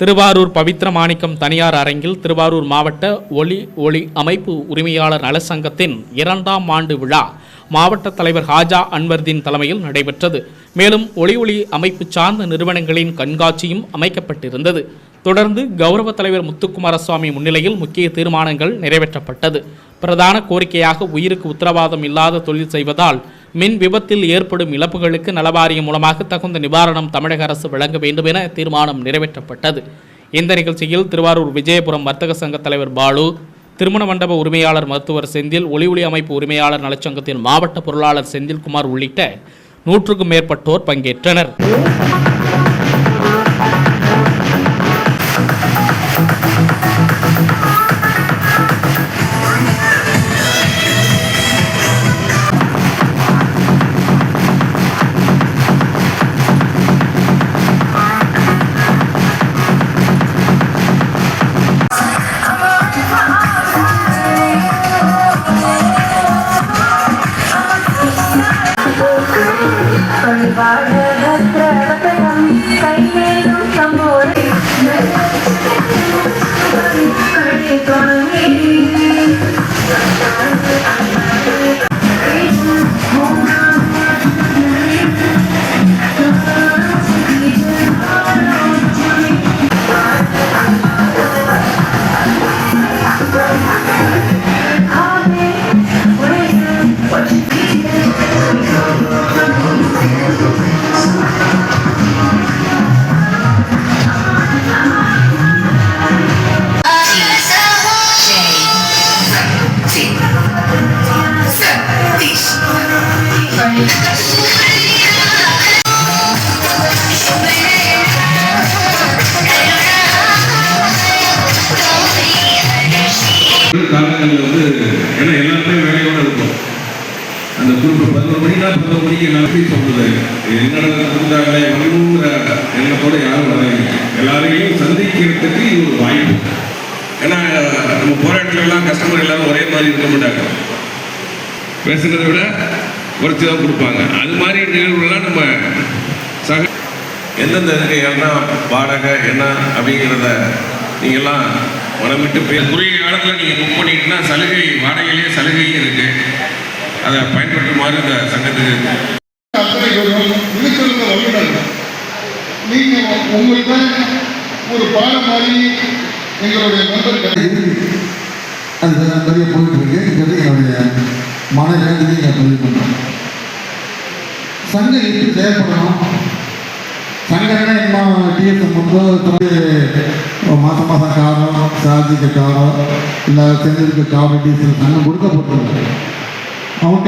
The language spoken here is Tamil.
திருவாரூர் பவித்ர மாணிக்கம் தனியார் அரங்கில் திருவாரூர் மாவட்ட ஒளி ஒளி அமைப்பு உரிமையாளர் நலச்சங்கத்தின் இரண்டாம் ஆண்டு விழா மாவட்ட தலைவர் ஹாஜா அன்வர்தீன் தலைமையில் நடைபெற்றது. மேலும் ஒளி ஒளி அமைப்பு சார்ந்த நிறுவனங்களின் கண்காட்சியும் அமைக்கப்பட்டிருந்தது. தொடர்ந்து கௌரவ தலைவர் முத்துக்குமாரசுவாமி முன்னிலையில் முக்கிய தீர்மானங்கள் நிறைவேற்றப்பட்டது. பிரதான கோரிக்கையாக உயிருக்கு உத்தரவாதம் இல்லாத தொழில் செய்வதால் மின் விபத்தில் ஏற்படும் இழப்புகளுக்கு நலவாரியம் மூலமாக தகுந்த நிவாரணம் தமிழக அரசு வழங்க வேண்டும் என தீர்மானம் நிறைவேற்றப்பட்டது. இந்த நிகழ்ச்சியில் திருவாரூர் விஜயபுரம் வர்த்தக சங்க தலைவர் பாலு திருமண மண்டப உரிமையாளர் மருத்துவர் செந்தில் ஒளி ஒளி அமைப்பு உரிமையாளர் நலச்சங்கத்தின் மாவட்ட பொருளாளர் செந்தில்குமார் உள்ளிட்ட நூற்றுக்கும் மேற்பட்டோர் பங்கேற்றனர். பரிவாழகத்திரவதனம் கை காலங்களில் வந்து ஏன்னா எல்லாருமே வேலையோட இருக்கும் அந்த குடும்ப பதினோரு மணினா பதினோரு மணிக்கு எல்லாத்தையும் சொல்றது என்ன இருந்தாங்களே வரணுங்கிற எண்ணத்தோட யாரும் வராங்க எல்லாரையும் சந்திக்கிறதுக்கு இது ஒரு வாய்ப்பு. ஏன்னா நம்ம போராட்டத்துல எல்லாம் கஸ்டமர் எல்லாரும் ஒரே மாதிரி இருக்க மாட்டாங்க. பேசுகிறத விட குறைச்சி தான் கொடுப்பாங்க. அது மாதிரி நிகழ்வுகள்லாம் நம்ம சக எந்தெந்த இதுக்கு என்ன வாடகை என்ன அப்படிங்கிறத நீங்கள்லாம் மனமிட்டு பே குறுகிய காலத்தில் நீங்கள் புக் பண்ணிட்டீங்கன்னா சலுகை வாடகையிலேயே சலுகையும் இருக்குது அதை பயன்படுத்துமாறு இந்த சங்கத்துக்கு அத்தனை பேரும் விழுச்சிருந்த வல்லுநர்கள் நீங்க உங்கள்கிட்ட ஒரு பாடம் மாதிரி எங்களுடைய நண்பர்கள் அது நிறைய போயிட்டு இருக்குங்கிறது என்னுடைய மன நான் பதிவு பண்ணுறேன் சங்கம் எப்படி தேவைப்படணும் சங்கம்னா என்ன டிஎஸ்எம் வந்து மாதம் மாதம் காரம் சாதிக்க காரம் இல்லை செஞ்சதுக்கு காரம் டீசல் சங்கம் கொடுக்கப்பட்டிருக்கு. அவங்க